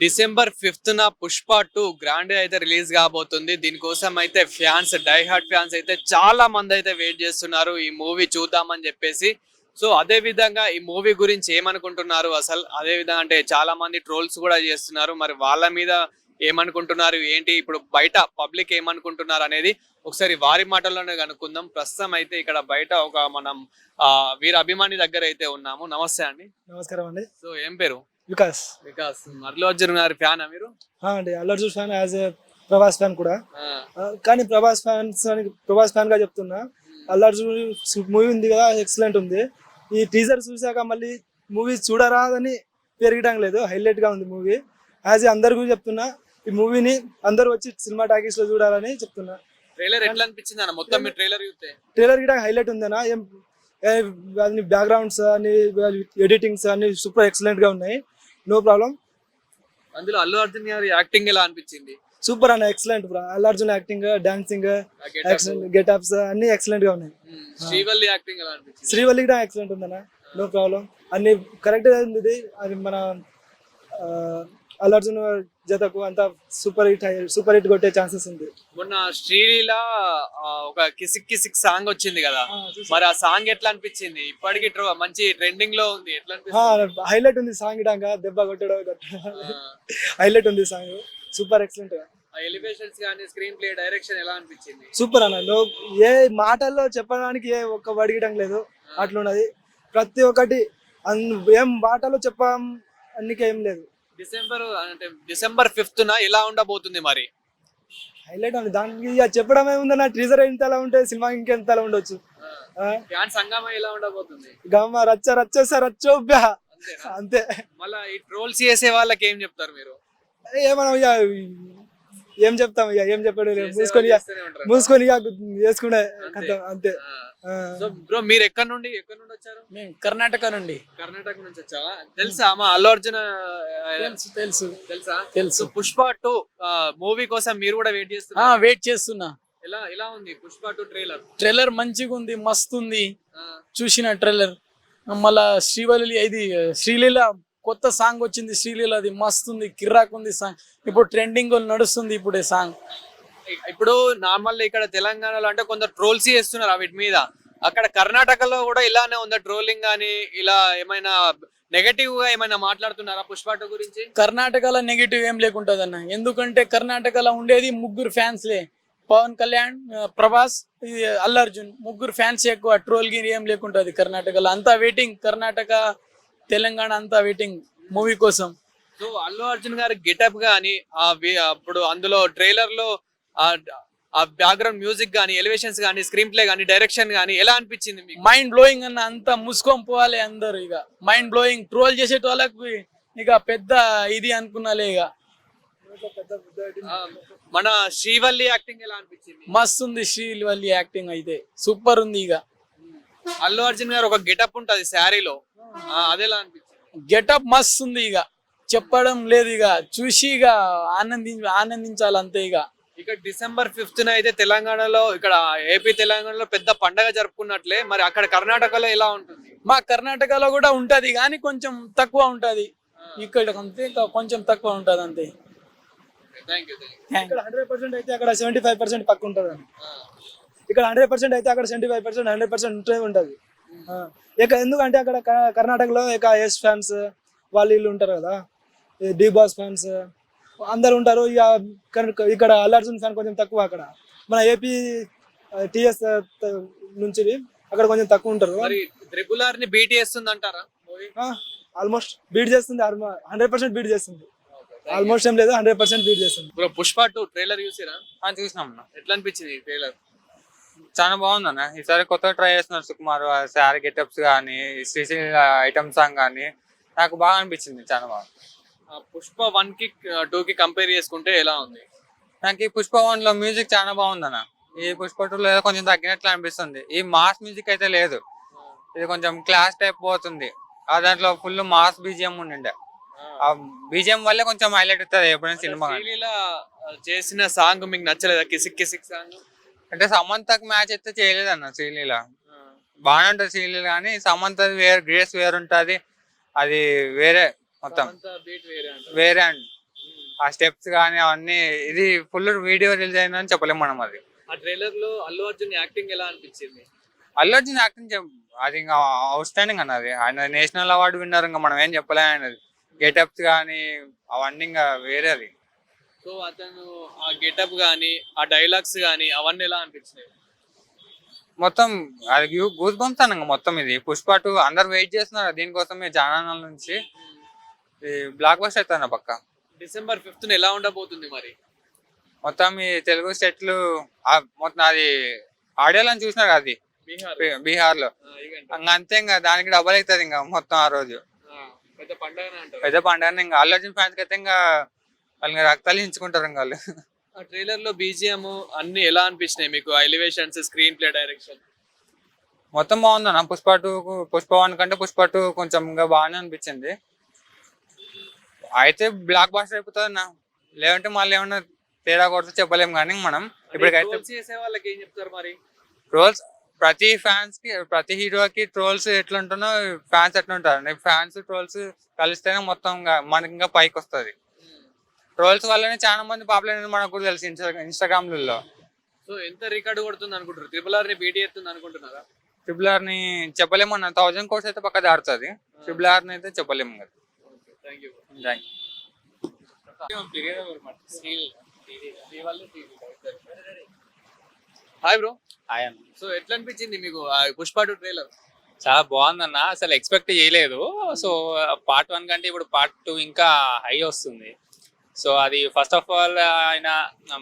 December fifth న Pushpa two grand అయితే release కాబోతుంది. దీనికోసం అయితే ఫ్యాన్స్ డై హార్ట్ ఫ్యాన్స్ అయితే చాలా మంది అయితే వెయిట్ చేస్తున్నారు. ఈ మూవీ చూద్దామని చెప్పేసి. సో అదే విధంగా ఈ మూవీ గురించి ఏమనుకుంటున్నారు అసలు? అదే విధంగా అంటే చాలా మంది ట్రోల్స్ కూడా చేస్తున్నారు. మరి వాళ్ళ మీద ఏమనుకుంటున్నారు? ఏంటి? ఇప్పుడు బయట పబ్లిక్ ఏమనుకుంటున్నారు అనేది ఒకసారి వారి మాటల్లోనే కనుక్కుందాం. ప్రస్తుతం అయితే ఇక్కడ బయట ఒక మనం వీర అభిమాని దగ్గర అయితే ఉన్నాము. నమస్తే అండి. నమస్కారం అండి. సో ఏం పేరు? వికాస్. వికాస్. అల్లు అర్జున్ గారి ఫ్యానా మీరు? అండి. Allu Arjun fan as a Prabhas fan కూడా. కానీ ప్రభాస్ ఫ్యాన్స్ అని ప్రభాస్ ఫ్యాన్గా చెప్తున్నా. అల్లు అర్జున్ మూవీ ఉంది కదా ఎక్సలెంట్ ఉంది. ఈ టీజర్ చూసాక మళ్ళీ మూవీ చూడరాదని పెరగడం లేదు హైలైట్గా ఉంది మూవీ. యాజ్ ఏ అందరికీ చెప్తున్నా ఈ మూవీని అందరూ వచ్చి సినిమా టాకీస్లో చూడాలని చెప్తున్నా. ట్రైలర్ ఎట్లా అనిపించింది అన్న? మొత్తం మీరు ట్రైలర్ చూస్తే. ట్రైలర్ కూడా హైలైట్ ఉందనా ఏం బ్యాక్గ్రౌండ్స్ అన్ని ఎడిటింగ్స్ అన్ని సూపర్ ఎక్సలెంట్గా ఉన్నాయి. నో ప్రాబ్లం అందులో అల్లు అర్జున్ గారి యాక్టింగ్ ఎలా అనిపించింది? సూపర్ అన్న excellent bro Allu Arjun acting dancing getups అన్ని ఎక్సలెంట్గా ఉన్నాయి. శ్రీవల్లి యాక్టింగ్ ఎలా అనిపించింది? శ్రీవల్లి కూడా ఎక్సలెంట్ ఉందన్న. నో ప్రాబ్లం అన్ని కరెక్ట్గా ఉంది. అది మన ఆ, అల్లు అర్జున్ జతకు అంతా సూపర్ హిట్ సూపర్ హిట్ కొట్టే ఛాన్సెస్ ఉంది. మొన్న శ్రీలీల ఒక కిసిక్ కిసిక్ సాంగ్ వచ్చింది కదా. మరి ఆ సాంగ్ ఎట్లా అనిపించింది? ఇప్పటికి ట్రో- మంచి ట్రెండింగ్లో ఉంది. ఎట్లా హైలైట్ ఉంది సాంగ్ ఇడాక దెబ్బ కొట్టడం హైలైట్ ఉంది సాంగ్. Super excellent. ఎలివేషన్స్ కానీ స్క్రీన్ ప్లే డైరెక్షన్ ఎలా అనిపించింది? సూపర్ అన్న. ఏ మాటల్లో చెప్పడానికి ఏ ఒక్క వడిగడం లేదు. అట్లున్నది. ప్రతి ఒక్కటి ఏం మాటలో చెప్పం అన్నికే లేదు. డిసెంబర్ అంటే డిసెంబర్ ఫిఫ్త్ న ఎలా ఉండబోతుంది మరి. హైలైట్ ఉంది. దానికి ఇక చెప్పడమే ఉందన్న టీజర్ ఎంత ఎలా ఉంటే సినిమా ఇంకెంత ఎలా ఉండొచ్చు ఫ్యాన్స్ ఉండబోతుంది. గమ్మ రచ్చ అంతే. మళ్ళా ఈ ట్రోల్స్ చేసే వాళ్ళకి ఏం చెప్తారు మీరు? ఏమనం ఇక ఏం చెప్తాం ఇక? ఏం చెప్పాడు మూసుకొని. మూసుకొని వేసుకునే అంతే. సో బ్రో మీరు ఎక్కడ నుండి ఎక్కడ నుండి వచ్చారు? మేము కర్ణాటక నుండి. కర్ణాటక నుంచి వచ్చావా? తెలుసా? మా అల్లు అర్జున్ తెలుసు తెలుసు. తెలుసా? తెలుసు. పుష్ప టూ మూవీ కోసం మీరు కూడా వెయిట్ ఆ చేస్తున్నారు వెయిట్ చేస్తున్నా. ఎలా ఎలా ఉంది పుష్ప టూ ట్రైలర్ ట్రైలర్ మంచిగా ఉంది మస్తు ఉంది. చూసిన ట్రైలర్ మళ్ళా శ్రీవల్లి ఇది శ్రీలీల కొత్త సాంగ్ వచ్చింది శ్రీలీలది మస్తు ఉంది కిర్రాక్ ఉంది సాంగ్. ఇప్పుడు ట్రెండింగ్ నడుస్తుంది ఇప్పుడు సాంగ్. ఇప్పుడు నార్మల్ ఇక్కడ తెలంగాణలో అంటే కొందరు ట్రోల్స్ చేస్తున్నారు వీటి మీద. అక్కడ కర్ణాటకలో కూడా ఇలానే ఉందా ట్రోలింగ్ కానీ ఇలా ఏమైనా నెగటివ్గా ఏమైనా మాట్లాడుతున్నారా పుష్ప గురించి? కర్ణాటకలో నెగిటివ్ ఏం లేకుంటది అన్న ఎందుకంటే కర్ణాటకలో ఉండేది ముగ్గురు ఫ్యాన్స్లే. పవన్ కళ్యాణ్ ప్రభాస్ అల్లు అర్జున్. ముగ్గురు ఫ్యాన్స్ ఎక్కువ ట్రోల్ గిరి ఏం లేకుంటది కర్ణాటకలో. అంతా వెయిటింగ్ కర్ణాటక తెలంగాణ అంతా వెయిటింగ్ మూవీ కోసం. సో అల్లు అర్జున్ గారి గెటప్ గానీ అప్పుడు అందులో ట్రైలర్లో ఆ బ్యాక్గ్రౌండ్ మ్యూజిక్ గానీ ఎలివేషన్స్ గానీ స్క్రీన్ ప్లే గానీ డైరెక్షన్ గానీ ఎలా అనిపించింది మైండ్ బ్లోయింగ్ అన్న అంతా మూసుకొని పోవాలి అందరు ఇక. మైండ్ బ్లోయింగ్ ట్రోల్ చేసే వాళ్ళకి ఇక పెద్ద ఇది అనుకున్నాలే ఇక. మన శ్రీవల్లి యాక్టింగ్ ఎలా అనిపించింది? మస్తు ఉంది శ్రీవల్లి యాక్టింగ్ అయితే. సూపర్ ఉంది ఇక. అల్లు అర్జున్ గారు ఒక గెటప్ ఉంటది శారీలో. అదెలా అనిపించింది గెటప్ మస్తు ఉంది ఇక చెప్పడం లేదు ఇక చూసి ఇక ఆనంది ఆనందించాలి అంతే ఇక ఇక డిసెంబర్ ఫిఫ్త్ అయితే తెలంగాణలో ఇక్కడ ఏపీ తెలంగాణలో పెద్ద పండగ జరుపుకున్నట్లే మరి అక్కడ కర్ణాటకలో ఎలా ఉంటుంది? మా కర్ణాటకలో కూడా ఉంటది కానీ కొంచెం తక్కువ ఉంటది. ఇక్కడ అంతే కొంచెం తక్కువ ఉంటది అంతే. థ్యాంక్ యూ ఇక్కడ హండ్రెడ్ పర్సెంట్ అయితే అక్కడ సెవెంటీ ఫైవ్ పర్సెంట్ పక్క ఉంటుంది ఇక్కడ హండ్రెడ్ పర్సెంట్ అయితే అక్కడ seventy five percent hundred percent ఉంటే ఉంటుంది. ఇక ఎందుకంటే అక్కడ కర్ణాటకలో ఇక ఎస్ ఫ్యాన్స్ వాళ్ళు వీళ్ళు ఉంటారు కదా డి బాస్ ఫ్యాన్స్ అందరు ఉంటారు. ఇక ఇక్కడ అల్లు అర్జున్ ఫ్యాన్ కొంచెం తక్కువ అక్కడ. మన ఏపీ టిఎస్ నుంచి అక్కడ కొంచెం తక్కువ ఉంటారు. మరి రెగ్యులర్ని బీట్ చేస్తుంది అంటారా ఆల్మోస్ట్ బీట్ చేస్తుంది. హండ్రెడ్ పర్సెంట్ బీట్ చేస్తుంది. ఆల్మోస్ట్ ఏం లేదు హండ్రెడ్ పర్సెంట్ బీట్ చేస్తుంది. బ్రో పుష్ప టూ ట్రైలర్ చూసిరా? చూసినాం ఎట్లా అనిపించింది ట్రైలర్ చాలా బాగుంది అన్న ఈసారి కొత్తగా ట్రై చేస్తున్నారు సుకుమార్ శారీ గెటప్స్ కానీ శ్రీశైల ఐటమ్ సాంగ్ కానీ నాకు బాగా అనిపించింది చాలా బాగా. పుష్ప వన్కి టూ కి కంపేర్ చేసుకుంటే ఎలా ఉంది? నాకు ఈ పుష్ప వన్లో మ్యూజిక్ చాలా బాగుంది అన్న ఈ పుష్ప టూ లో కొంచెం తగ్గినట్లు అనిపిస్తుంది. ఈ మాస్ మ్యూజిక్ అయితే లేదు. ఇది కొంచెం క్లాస్ టైప్ పోతుంది. ఆ దాంట్లో ఫుల్ మాస్ బీజిఎం ఉండిండే. ఆ. బీజిఎం వల్లే కొంచెం హైలైట్ అవుతుంది ఎప్పుడైనా సినిమా చేసిన సాంగ్ మీకు నచ్చలేదా? కిసిక్ కిసిక్ సాంగ్ అంటే సమంతకు మ్యాచ్ అయితే చేయలేదు అన్న శ్రీలీల బాగానే ఉంటుంది శ్రీలీల కానీ సమంత వేరే గ్రేస్ వేరు ఉంటుంది. అది వేరే మొత్తం. వేరే అండ్ ఆ స్టెప్స్ కానీ అవన్నీ ఇది ఫుల్ వీడియో రిలీజ్ అయిందని చెప్పలేము మనం అది. ఆ ట్రైలర్లో అల్లు అర్జున్ యాక్టింగ్ ఎలా అనిపించింది? అల్లు అర్జున్ యాక్టింగ్ అది ఇంకా అవుట్ స్టాండింగ్ అన్నది ఆయన నేషనల్ అవార్డు విన్నర్ ఇంకా మనం ఏం చెప్పలేము ఆయనది. గెటప్స్ కానీ అవన్నీ ఇంకా వేరే అది. సో అతను ఆ గెటప్ గానీ ఆ డైలాగ్స్ గానీ అవన్నీ ఎలా అనిపించినాయి? మొత్తం అది గూస్ బంప్స్ అన్న మొత్తం ఇది. పుష్ప టూ అందరు వెయిట్ చేస్తున్నారు దీనికోసమే జానాల నుంచి. బ్లాక్ బస్టర్ అవుతాను పక్క. డిసెంబర్ ఫిఫ్త్ ఎలా ఉండబోతుంది మరి? మొత్తం ఈ తెలుగు స్టేట్లు మొత్తం అది ఆడియోలని చూసినారు కదా అది బీహార్లో అంతే ఇంకా దానికి డబల్ అవుతుంది ఇంకా మొత్తం ఆ రోజు. పెద్ద అంటారు. పెద్ద పండుగ ఇంకా అల్లు అర్జున్ ఫ్యాన్స్ అయితే ఇంకా వాళ్ళని ఇంకా వాళ్ళు. ఆ ట్రైలర్లో బీజిఎం అన్ని ఎలా అనిపించినాయి మీకు? Elevations screenplay direction? మొత్తం బాగుంది అన్న. పుష్ప టూ పుష్ప వన్ కంటే పుష్ప టూ కొంచెం ఇంకా బాగానే అనిపించింది. అయితే బ్లాక్ బాస్టర్ అయిపోతుంది అన్న. లేదంటే మళ్ళీ ఏమన్నా తేడా కొడితే చెప్పలేము కానీ మనం. ఇప్పటికైతే చేసే వాళ్ళకి ఏం చెప్తారు మరి? ట్రోల్స్ ప్రతి ఫ్యాన్స్కి ప్రతి హీరోకి ట్రోల్స్ ఎట్లుంటున్నో ఫ్యాన్స్ ఎట్లుంటారు ఫ్యాన్స్ ట్రోల్స్ కలిస్తేనే మొత్తం మనకి ఇంకా పైకి వస్తుంది. ట్రోల్స్ వల్లనే చాలా మంది పాపులర్ అనేది మనకు కూడా తెలుసు ఇన్స్టా ఇన్స్టాగ్రామ్లలో సో ఎంత రికార్డు కొడుతుంది అనుకుంటారు ట్రిపుల్ ఆర్ని బీటీ ఎత్తుంది అనుకుంటున్నారా? ట్రిపుల్ ఆర్ని చెప్పలేము అన్న. థౌజండ్ కోర్స్ అయితే పక్క దాడుతుంది ట్రిపుల్ ఆర్ని అయితే చెప్పలేము కదా thank you thank hi bro ఆయన సో ఎట్లా అనిపించింది మీకు ఆ పుష్ప టూ ట్రైలర్ చాలా బాగుందన్న అసలు ఎక్స్పెక్ట్ చేయలేదు. సో పార్ట్ వన్ కంటే ఇప్పుడు పార్ట్ టూ ఇంకా హై వస్తుంది. సో అది ఫస్ట్ ఆఫ్ ఆల్ ఆయన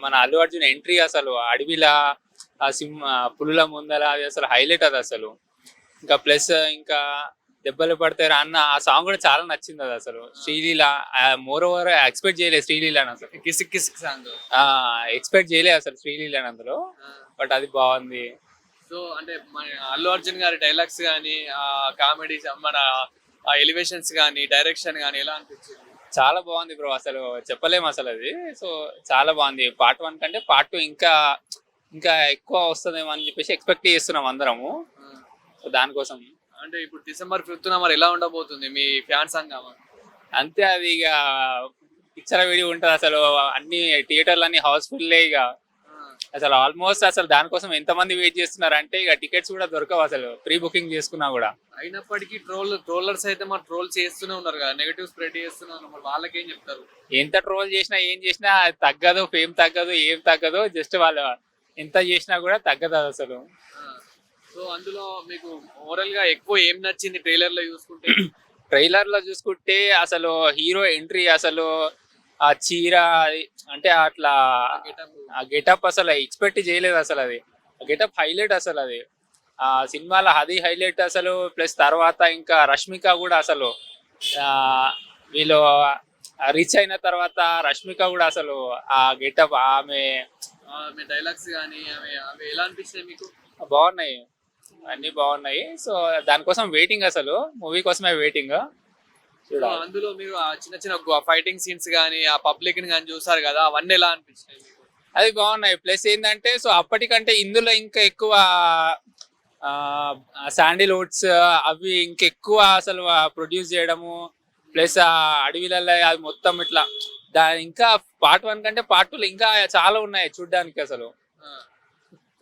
మన అల్లు అర్జున్ ఎంట్రీ అసలు అడవిలా ఆ సింహ పులుల ముందల అది అసలు హైలైట్ అది అసలు. ఇంకా ప్లస్ ఇంకా దెబ్బలు పడితే అన్న ఆ సాంగ్ కూడా చాలా నచ్చింది అది అసలు. శ్రీలీల మోర్ ఓవర్ ఎక్స్పెక్ట్ చేయలేదు శ్రీలీలని అసలు. కిసిక్ కిసిక్ సాంగ్ ఎక్స్పెక్ట్ చేయలేదు అసలు శ్రీలీలని అందులో. బట్ అది బాగుంది. సో అంటే మన అల్లు అర్జున్ గారి డైలాగ్స్ కానీ ఆ కామెడీ మన ఎలివేషన్స్ కానీ డైరెక్షన్ కానీ ఎలా అనిపించింది? చాలా బాగుంది బ్రో అసలు చెప్పలేము అసలు అది. సో చాలా బాగుంది. పార్ట్ వన్ కంటే పార్ట్ టూ ఇంకా ఇంకా ఎక్కువ వస్తుందేమో అని చెప్పేసి ఎక్స్పెక్ట్ చేస్తున్నాం అందరము. సో దానికోసం. అంటే ఇప్పుడు డిసెంబర్ ఫిఫ్త్ మరి ఎలా ఉండబోతుంది మీ ఫ్యాన్స్ హంగామా అంతే అది ఇక పిక్చర్ వీడియో ఉంటుంది అసలు. అన్ని థియేటర్లు అన్ని హౌస్ఫుల్ ఇక. అసలు ఆల్మోస్ట్ అసలు దానికోసం ఎంతమంది వెయిట్ చేస్తున్నారు అంటే ఇక టికెట్స్ కూడా దొరకవు అసలు. ప్రీ బుకింగ్ చేసుకున్నా కూడా. అయినప్పటికీ ట్రోల్ ట్రోలర్స్ అయితే మరి ట్రోల్ చేస్తూనే ఉన్నారు కదా. నెగటివ్ స్ప్రెడ్ చేస్తూనే ఉన్నారు. మరి వాళ్ళకి ఏం చెప్తారు? ఎంత ట్రోల్ చేసినా ఏం చేసినా తగ్గదు ఫేమ్ తగ్గదు ఏం తగ్గదు. జస్ట్ వాళ్ళు ఎంత చేసినా కూడా తగ్గదు అసలు. సో అందులో మీకు ఓవరాల్గా ఎక్కువ ఏం నచ్చింది ట్రైలర్లో చూసుకుంటే? ట్రైలర్లో చూసుకుంటే అసలు హీరో ఎంట్రీ అసలు ఆ చీర అంటే అట్లా. ఆ గెటప్ అసలు ఎక్స్పెక్ట్ చేయలేదు అసలు అది. గెటప్ హైలైట్ అసలు అది. ఆ సినిమాలో అది హైలైట్ అసలు ప్లస్ తర్వాత ఇంకా రష్మిక కూడా అసలు ఆ వీళ్ళు రీచ్ అయిన తర్వాత రష్మిక కూడా అసలు ఆ గెటప్ ఆమె డైలాగ్స్ కానీ ఎలా అనిపించినాయి మీకు? బాగున్నాయి. అన్ని బాగున్నాయి. సో దానికోసం వెయిటింగ్ అసలు మూవీ కోసమే వెయిటింగ్ సో అందులో మీరు ఆ చిన్న చిన్న ఫైటింగ్ సీన్స్ కానీ ఆ పబ్లిక్ని కానీ చూసారు కదా అవన్నీ ఎలా అనిపించినాయి? అది బాగున్నాయి ప్లస్ ఏంటంటే సో అప్పటికంటే ఇందులో ఇంకా ఎక్కువ శాండిల్వుడ్స్ అవి ఇంకెక్కువ అసలు ప్రొడ్యూస్ చేయడము ప్లస్ ఆ అడవిలలో అది మొత్తం ఇట్లా దాని ఇంకా పార్ట్ వన్ కంటే పార్ట్ టూలో ఇంకా చాలా ఉన్నాయి చూడడానికి అసలు.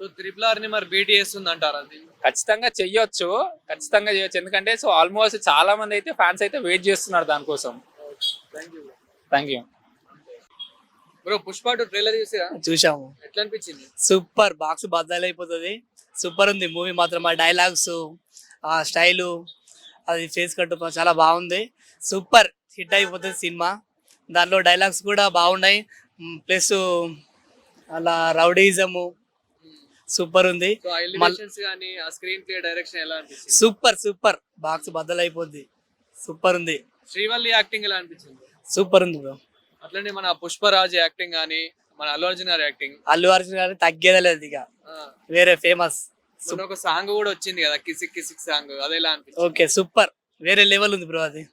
సో త్రిపుల్ ఆర్ని మరి బీటీ చేస్తుంది అంటారు అది ఖచ్చితంగా చెయ్యొచ్చు. ఖచ్చితంగా చేయొచ్చు ఎందుకంటే సో ఆల్మోస్ట్ చాలా మంది అయితే ఫ్యాన్స్ అయితే వెయిట్ చేస్తున్నారు దానికోసం. Thank you. Bro Pushpa two trailer చూసిరా? చూసాము ఎట్లా అనిపించింది సూపర్ బాక్స్ బద్దలైపోతుంది. సూపర్ ఉంది మూవీ మాత్రం. ఆ డైలాగ్స్ ఆ స్టైలు అది ఫేస్ కట్ చాలా బాగుంది. సూపర్ హిట్ అయిపోతుంది సినిమా. దాంట్లో డైలాగ్స్ కూడా బాగున్నాయి. ప్లస్ అలా రౌడీజము సూపర్ ఉంది. స్క్రీన్ ప్లే డైరెక్షన్ ఎలా అనిపించింది సూపర్ సూపర్. బాక్స్ బద్దలైపోద్ది. సూపర్ ఉంది. శ్రీవల్లి యాక్టింగ్ ఎలా అనిపించింది సూపర్ ఉంది బ్రో. అట్లనే మన పుష్పరాజ్ యాక్టింగ్ కానీ మన అల్లు అర్జున్ గారి యాక్టింగ్. అల్లు అర్జున్ గారి తగ్గేదే లేదు ఇక వేరే ఫేమస్. ఒక సాంగ్ కూడా వచ్చింది కదా కిసిక్ కిసిక్ సాంగ్. అది ఎలా అనిపించింది ఓకే సూపర్. వేరే లెవెల్ ఉంది బ్రో అది.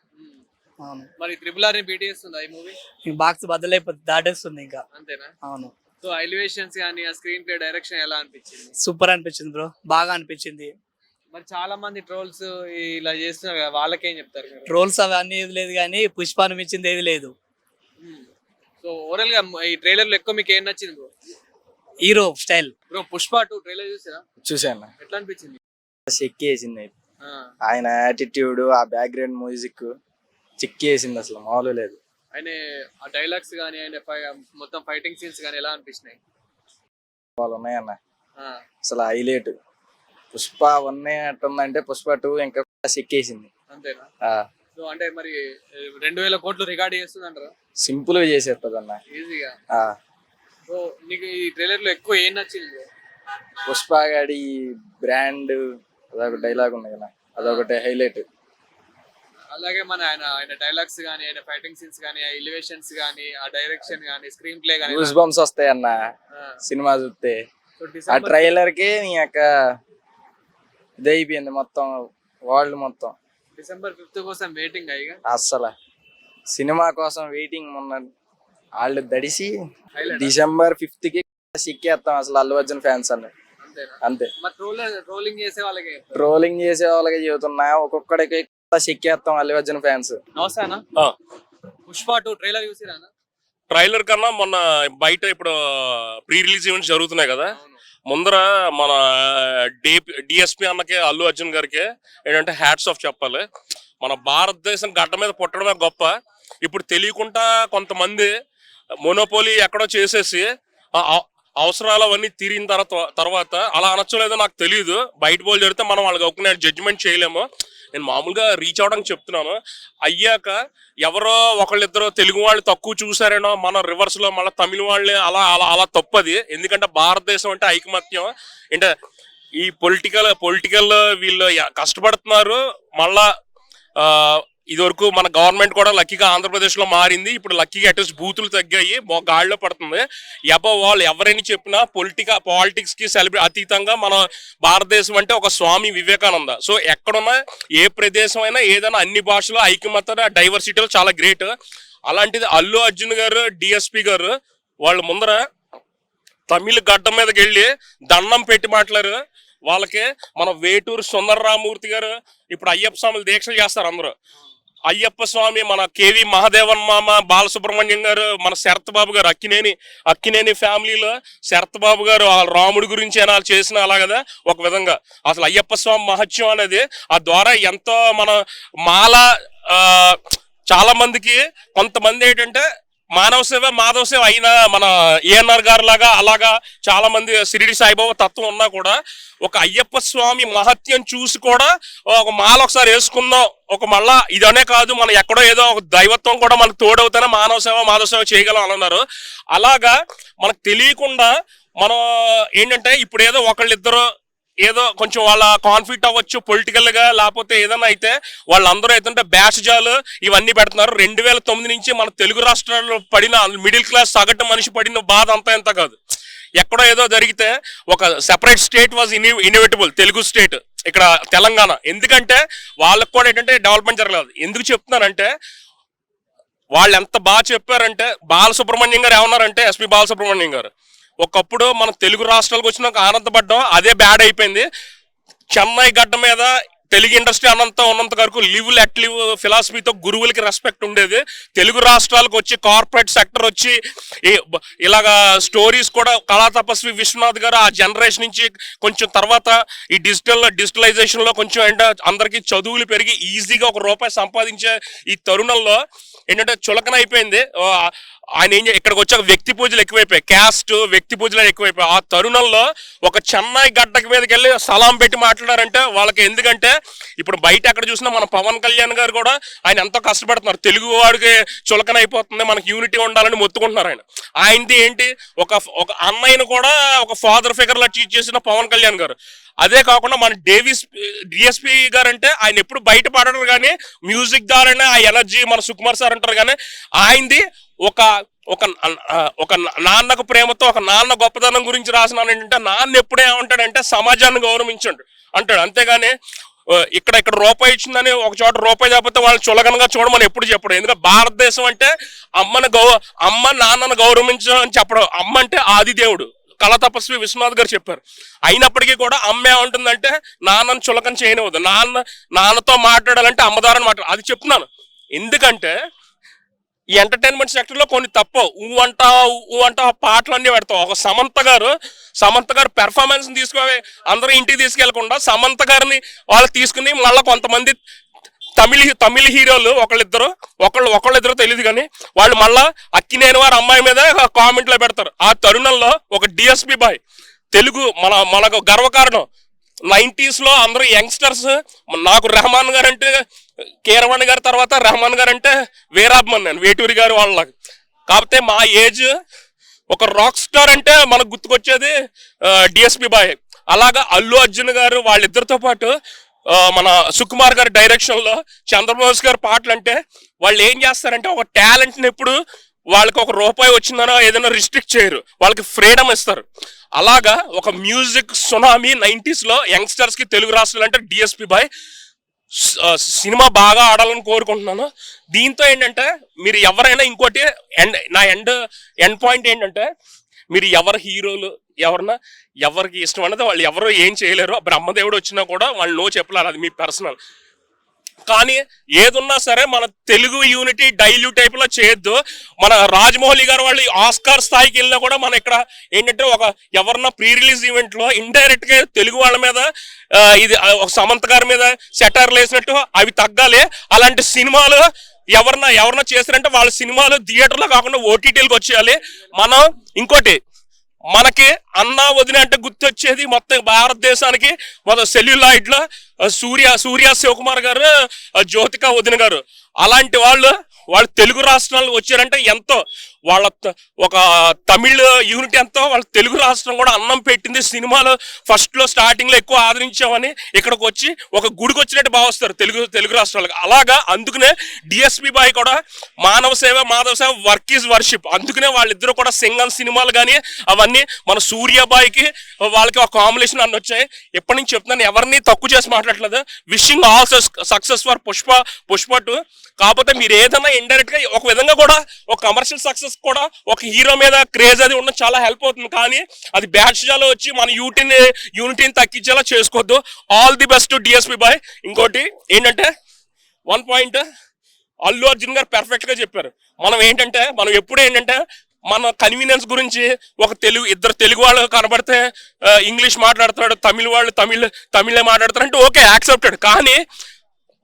మరి త్రిపుల్ ఆర్ని బీటీ ఈ మూవీ? బాక్స్ బద్దలైపోతుంది దాటేస్తుంది ఇంకా. అంతేనా? అవును. సో ఎలివేషన్స్ కానీ ఆ స్క్రీన్ ప్లే డైరెక్షన్ ఎలా అనిపించింది? సూపర్ అనిపించింది బ్రో. బాగా అనిపించింది. మరి చాలా మంది ట్రోల్స్ ఇలా చేస్తున్నారు కదా వాళ్ళకేం చెప్తారు మీరు? ట్రోల్స్ అవి అన్ని ఏది లేదు కానీ పుష్పాన్ని మించింది ఏది లేదు. సో ఓవరాల్గా ఈ ట్రైలర్లో ఎక్కువ మీకు ఏం నచ్చింది bro? Hero style bro Pushpa two trailer చూసారా? చూశాను ఎట్లా అనిపించింది? చెక్కేసింది ఆ, ఆయన యాటిట్యూడ్ ఆ బ్యాక్గ్రౌండ్ మ్యూజిక్ చెక్కేసింది అసలు మామూలు లేదు. ఆయన ఆ డైలాగ్స్ కానీ ఆయన మొత్తం ఫైటింగ్ సీన్స్ కానీ ఎలా అనిపించినాయి వాళ్ళు ఉన్నాయన్న. అసలు హైలైట్ పుష్ప వన్ ఎట్టుందంటే పుష్ప టూ ఇంకా చెక్కేసింది అంతేనా? సో అంటే మరి రెండు వేల కోట్లు రికార్డ్ చేస్తుంది అంటారా సింపుల్గా చేసేస్తుంది అన్న ఈజీగా ఆ, సో నీకు ఈ ట్రైలర్లో ఎక్కువ ఏం నచ్చింది? పుష్ప గాడి బ్రాండ్ అదొక డైలాగ్ ఉంది కదా. అదొకటి హైలైట్ అలాగే మన ఆయన ఆయన డైలాగ్స్ కానీ ఆయన ఫైటింగ్ సీన్స్ కానీ ఆ ఎలివేషన్స్ కానీ ఆ డైరెక్షన్ కానీ స్క్రీన్ ప్లే కానీ గూస్ బంప్స్ వస్తాయి అన్న సినిమా చూస్తే. ఆ ట్రైలర్కి నీ యొక్క ఇది అయిపోయింది మొత్తం వరల్డ్ మొత్తం. డిసెంబర్ ఫిఫ్త్ కోసం వెయిటింగ్ అయ్యిగా అస్సలు. సినిమా కోసం వెయిటింగ్ మొన్న వాళ్ళు దడిసి డిసెంబర్ ఫిఫ్త్కి సిక్కేస్తాం అసలు అల్లు అర్జున్ ఫ్యాన్స్ అన్న. అంతే. మరి ట్రోల్ ట్రోలింగ్ చేసే వాళ్ళకి ట్రోలింగ్ చేసే వాళ్ళకి చెబుతున్నా ఒక్కొక్కడికి సిక్కేస్తాం అల్లు అర్జున్ ఫ్యాన్స్ నమస్తే అన్న. ఆ. పుష్ప టూ ట్రైలర్ చూసిరా అన్న? ట్రైలర్ కన్నా మొన్న బయట ఇప్పుడు ప్రీ రిలీజ్ ఈవెంట్స్ జరుగుతున్నాయి కదా. ముందర మన డి డిఎస్పి అన్నకి అల్లు అర్జున్ గారికి ఏంటంటే హ్యాట్స్ ఆఫ్ చెప్పాలి. మన భారతదేశం గడ్డ మీద పుట్టడమే గొప్ప. ఇప్పుడు తెలియకుండా కొంతమంది మొనోపోలీ ఎక్కడో చేసేసి ఆ అవసరాలు అవన్నీ తీరిన తర్వాత తర్వాత అలా అనొచ్చలేదో నాకు తెలియదు బయట పోలు జరిగితే మనం వాళ్ళకి ఒక జడ్జిమెంట్ చేయలేము. నేను మామూలుగా రీచ్ అవడానికి చెప్తున్నాను. అయ్యాక ఎవరో ఒకళ్ళిద్దరో తెలుగు వాళ్ళు తక్కువ చూసారేనో మన రివర్స్లో మళ్ళీ తమిళ వాళ్ళని అలా అలా అలా తప్పది. ఎందుకంటే భారతదేశం అంటే ఐకమత్యం. అంటే ఈ పొలిటికల్ పొలిటికల్ వీళ్ళు కష్టపడుతున్నారు. మళ్ళా ఇది ఇదివరకు మన గవర్నమెంట్ కూడా లక్కీగా ఆంధ్రప్రదేశ్లో మారింది. ఇప్పుడు లక్కీగా అట్లీస్ట్ బూతులు తగ్గాయి. గాడిలో పడుతుంది. ఎబో వాళ్ళు ఎవరైనా చెప్పినా పొలిటికల్ పాలిటిక్స్కి అతీతంగా మన భారతదేశం అంటే ఒక స్వామి వివేకానంద. సో ఎక్కడున్నా ఏ ప్రదేశం అయినా ఏదైనా అన్ని భాషలు ఐక్యమత డైవర్సిటీలో చాలా గ్రేట్ అలాంటిది అల్లు అర్జున్ గారు డిఎస్పి గారు వాళ్ళ ముందర తమిళ గడ్డ మీదకి వెళ్ళి దండం పెట్టి మాట్లాడారు. వాళ్ళకి మన వేటూరు సుందరరామూర్తి గారు ఇప్పుడు అయ్యప్ప స్వాములు దీక్షలు చేస్తారు అందరూ. అయ్యప్ప స్వామి మన కేవి మహాదేవన్ మామ బాలసుబ్రహ్మణ్యం గారు మన శరత్ బాబు గారు అక్కినేని అక్కినేని ఫ్యామిలీలో శరత్ బాబు గారు రాముడి గురించి అయినా వాళ్ళు చేసిన అలా కదా ఒక విధంగా. అసలు అయ్యప్ప స్వామి మహత్యం అనేది ఆ ద్వారా ఎంతో మన మాల చాలా మందికి కొంతమంది ఏంటంటే మానవ సేవ మాధవ సేవ అయిన మన ఏఎన్ఆర్ గారు లాగా అలాగా చాలా మంది సిరిడి సాయిబాబా తత్వం ఉన్నా కూడా ఒక అయ్యప్ప స్వామి మహత్యం చూసి కూడా ఒక మాల ఒకసారి వేసుకుందాం. ఒక మళ్ళా ఇదనే కాదు మనం ఎక్కడో ఏదో ఒక దైవత్వం కూడా మనకు తోడవుతానే మానవ సేవ మాధవ సేవ చేయగలం అని అన్నారు. అలాగా మనకు తెలియకుండా మనం ఏంటంటే ఇప్పుడు ఏదో ఒకళ్ళిద్దరు ఏదో కొంచెం వాళ్ళ కాన్ఫ్లిక్ట్ అవ్వచ్చు పొలిటికల్గా లేకపోతే ఏదైనా అయితే వాళ్ళందరూ అయితే బ్యాషజాలు ఇవన్నీ పెడుతున్నారు. రెండు వేల తొమ్మిది నుంచి మన తెలుగు రాష్ట్రాల్లో పడిన మిడిల్ క్లాస్ సగటు మనిషి పడిన బాధ అంతా ఎంత కాదు. ఎక్కడో ఏదో జరిగితే ఒక separate state was in inevitable Telugu state ఇక్కడ తెలంగాణ. ఎందుకంటే వాళ్ళకు కూడా ఏంటంటే డెవలప్మెంట్ జరగలేదు. ఎందుకు చెప్తున్నానంటే వాళ్ళు ఎంత బాగా చెప్పారంటే బాలసుబ్రహ్మణ్యం గారు ఏమన్నారంటే ఎస్పి బాలసుబ్రహ్మణ్యం గారు ఒకప్పుడు మన తెలుగు రాష్ట్రాలకు వచ్చినాక ఆనందపడ్డాం అదే బ్యాడ్ అయిపోయింది. చెన్నై గడ్డ మీద తెలుగు ఇండస్ట్రీ అనంత ఉన్నంత వరకు లివ్ లెట్ లివ్ ఫిలాసఫీతో గురువులకి రెస్పెక్ట్ ఉండేది. తెలుగు రాష్ట్రాలకు వచ్చి కార్పొరేట్ సెక్టర్ వచ్చి ఇలాగా స్టోరీస్ కూడా కళా తపస్వి విశ్వనాథ్ గారు ఆ జనరేషన్ నుంచి కొంచెం తర్వాత ఈ డిజిటల్ డిజిటలైజేషన్లో కొంచెం ఏంటంటే అందరికీ చదువులు పెరిగి ఈజీగా ఒక రూపాయి సంపాదించే ఈ తరుణంలో ఏంటంటే చులకన అయిపోయింది. ఆయన ఏం ఇక్కడికి వచ్చాక వ్యక్తి పూజలు ఎక్కువైపోయాయి. క్యాస్ట్ వ్యక్తి పూజలు ఎక్కువైపోయాయి. ఆ తరుణంలో ఒక చెన్నై గడ్డకి మీదకి వెళ్ళి సలాం పెట్టి మాట్లాడారంటే వాళ్ళకి ఎందుకంటే ఇప్పుడు బయట ఎక్కడ చూసినా మన పవన్ కళ్యాణ్ గారు కూడా ఆయన ఎంతో కష్టపడుతున్నారు. తెలుగు వాడికి చులకన అయిపోతుంది. మనకి యూనిటీ ఉండాలని మొత్తుకుంటున్నారు ఆయన. ఆయనది ఏంటి? ఒక ఒక అన్నయ్యను కూడా ఒక ఫాదర్ ఫిగర్లా ట్రీట్ చేసిన పవన్ కళ్యాణ్ గారు. అదే కాకుండా మన డేవిస్ డిఎస్పి గారు అంటే ఆయన ఎప్పుడు బయట పడరు కానీ మ్యూజిక్ ద్వారానే ఆ ఎనర్జీ మన సుకుమార్ సార్ అంటారు కానీ ఆయనది ఒక ఒక ఒక నాన్నకు ప్రేమతో ఒక నాన్న గొప్పతనం గురించి రాసినాను ఏంటంటే నాన్న ఎప్పుడే ఉంటాడంటే సమాజాన్ని గౌరవించండు. అంటాడు. అంతేగాని ఇక్కడ ఇక్కడ రూపాయి ఇచ్చిందని ఒక చోట రూపాయి లేకపోతే వాళ్ళు చులకనగా చూడమని ఎప్పుడు చెప్పడు. ఎందుకంటే భారతదేశం అంటే అమ్మని గౌ అమ్మ నాన్నను గౌరవించడం అని చెప్పడం. అమ్మ అంటే ఆది దేవుడు. కళ తపస్వి విశ్వనాథ్ గారు చెప్పారు. అయినప్పటికీ కూడా అమ్మ ఏమంటుందంటే నాన్నను చులకన చేయనివ్వదు నాన్న నాన్నతో మాట్లాడాలంటే అమ్మదారని మాట్లాడు అది చెప్తున్నాను. ఎందుకంటే ఈ ఎంటర్టైన్మెంట్ సెక్టర్లో కొన్ని తప్ప ఊ అంట ఊ అంట పాటలు అన్నీ పెడతావు. ఒక సమంత గారు సమంత గారు పెర్ఫార్మెన్స్ తీసుకొని అందరూ ఇంటికి తీసుకెళ్ళకుండా సమంత గారిని వాళ్ళు తీసుకుని మళ్ళీ కొంతమంది తమిళ తమిళ హీరోలు ఒకళ్ళిద్దరు ఒకళ్ళు ఒకళ్ళిద్దరు తెలియదు కానీ వాళ్ళు మళ్ళా అక్కినేని వారి అమ్మాయి మీద కామెంట్లో పెడతారు. ఆ తరుణంలో ఒక డిఎస్పి బాయ్ తెలుగు మన మనకు గర్వకారణం. నైంటీస్లో అందరూ యంగ్స్టర్స్ నాకు రెహమాన్ గారు అంటే కీరవాణి గారి తర్వాత రెహమాన్ గారు అంటే వీరాభిమన్ నేను వేటూరి గారు వాళ్ళకి కాకపోతే మా ఏజ్ ఒక రాక్ స్టార్ అంటే మనకు గుర్తుకొచ్చేది డిఎస్పి బాయ్. అలాగా అల్లు అర్జున్ గారు వాళ్ళిద్దరితో పాటు మన సుకుమార్ గారి డైరెక్షన్లో చంద్రబోస్ గారి పాటలు అంటే వాళ్ళు ఏం చేస్తారంటే ఒక టాలెంట్ని ఎప్పుడు వాళ్ళకి ఒక రూపాయి వచ్చిందనో ఏదైనా రిస్ట్రిక్ట్ చేయరు. వాళ్ళకి ఫ్రీడమ్ ఇస్తారు. అలాగా ఒక మ్యూజిక్ సునామీ నైంటీస్లో యంగ్స్టర్స్కి యంగ్స్టర్స్కి తెలుగు రాష్ట్రాలు అంటే డిఎస్పి బాయ్ సినిమా బాగా ఆడాలని కోరుకుంటున్నాను. దీంతో ఏంటంటే మీరు ఎవరైనా ఇంకోటి ఎండ్ నా ఎండ్ ఎండ్ పాయింట్ ఏంటంటే మీరు ఎవరు హీరోలు ఎవరన్నా ఎవరికి ఇష్టం అన్నది వాళ్ళు ఎవరు ఏం చేయలేరు. బ్రహ్మదేవుడు వచ్చినా కూడా వాళ్ళు నో చెప్పలేరు. అది మీ పర్సనల్. కానీ ఏదున్నా సరే మన తెలుగు యూనిటీ డైల్యూ టైప్లో చేయొద్దు. మన రాజమౌళి గారు వాళ్ళు ఆస్కార్ స్థాయికి వెళ్ళినా కూడా మన ఇక్కడ ఏంటంటే ఒక ఎవరన్నా ప్రీ రిలీజ్ ఈవెంట్లో ఇండైరెక్ట్గా తెలుగు వాళ్ళ మీద ఇది ఒక సమంత గారి మీద సెటర్లు వేసినట్టు అవి తగ్గాలి. అలాంటి సినిమాలు ఎవరన్నా ఎవరన్నా చేశారంటే వాళ్ళ సినిమాలు థియేటర్లో కాకుండా ఓటీటీలకు వచ్చేయాలి. మనం ఇంకోటి మనకి అన్నా వదిన అంటే గుర్తొచ్చేది మొత్తం భారతదేశానికి. మన సెల్యులాయిడ్లో సూర్య సూర్య శివకుమార్ గారు జ్యోతిక వదిన గారు. అలాంటి వాళ్ళు వాళ్ళు తెలుగు రాష్ట్రాలు వచ్చారంటే ఎంతో వాళ్ళ ఒక తమిళ్ యూనిట్ ఎంతో వాళ్ళ తెలుగు రాష్ట్రం కూడా అన్నం పెట్టింది సినిమాలు ఫస్ట్లో స్టార్టింగ్లో ఎక్కువ ఆదరించామని ఇక్కడికి వచ్చి ఒక గుడికి వచ్చినట్టు భావిస్తారు తెలుగు తెలుగు రాష్ట్రాలకు. అలాగా అందుకనే డిఎస్పి బాయ్ కూడా మానవ సేవ మాధవ సేవ వర్క్ ఈజ్ వర్షిప్. అందుకనే వాళ్ళిద్దరూ కూడా సింగం సినిమాలు కానీ అవన్నీ మన సూర్యబాయికి వాళ్ళకి ఒక కాంబినేషన్ అన్ని వచ్చాయి. ఎప్పటి నుంచి చెప్తున్నాను ఎవరిని తక్కువ చేసి మాట్లాడలేదు wishing all success for Pushpa Pushpa two. కాకపోతే మీరు ఏదైనా ఇండైరెక్ట్గా ఒక విధంగా కూడా ఒక కమర్షియల్ సక్సెస్ కూడా ఒక హీరో మీద క్రేజ్ అది ఉండడం చాలా హెల్ప్ అవుతుంది. కానీ అది బ్యాడ్ వచ్చి మన యూటీని యూనిటీని తగ్గించేలా చేసుకోవద్దు. All the best DSP boy ఇంకోటి ఏంటంటే వన్ పాయింట్ అల్లు అర్జున్ గారు పెర్ఫెక్ట్గా చెప్పారు. మనం ఏంటంటే మనం ఎప్పుడు ఏంటంటే మన కన్వీనియన్స్ గురించి ఒక తెలుగు ఇద్దరు తెలుగు వాళ్ళు కనబడితే ఇంగ్లీష్ మాట్లాడతాడు తమిళ వాళ్ళు తమిళ్ తమిళే మాట్లాడతారు అంటే ఓకే యాక్సెప్టెడ్ కానీ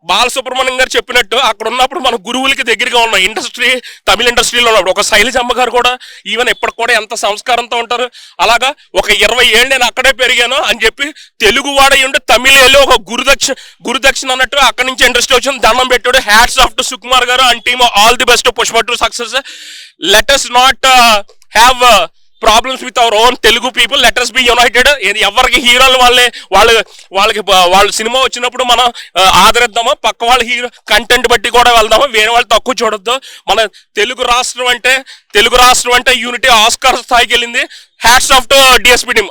బాలసుబ్రహ్మణ్యం గారు చెప్పినట్టు అక్కడ ఉన్నప్పుడు మన గురువులకి దగ్గరగా ఉన్న ఇండస్ట్రీ తమిళ ఇండస్ట్రీలో ఉన్నప్పుడు ఒక శైలజమ్మ గారు కూడా ఈవెన్ ఇప్పటికి కూడా ఎంత సంస్కారంతో ఉంటారు. అలాగా ఒక ఇరవై ఏళ్ళు నేను అక్కడే పెరిగాను అని చెప్పి తెలుగు వాడై ఉండి తమిళ వెళ్ళి ఒక గురుదక్ష గురుదక్షిణ అన్నట్టు అక్కడి నుంచి ఇండస్ట్రీ వచ్చింది. దండం పెట్టాడు. Hats off to Sukumar garu. And team all the best Pushpa two success let us not have problems with our own Telugu people let's be united ఎవరికి హీరోలు వాళ్ళే వాళ్ళ వాళ్ళకి వాళ్ళ సినిమా వచ్చినప్పుడు మనం ఆదరిద్దాము? పక్క వాళ్ళ హీరో కంటెంట్ బట్టి కూడా వెళ్దాము? వేరే వాళ్ళు తక్కువ చూడొద్దు. మన తెలుగు రాష్ట్రం అంటే తెలుగు రాష్ట్రం అంటే యూనిటీ ఆస్కార్ స్థాయికి వెళ్ళింది. Hats off to DSP team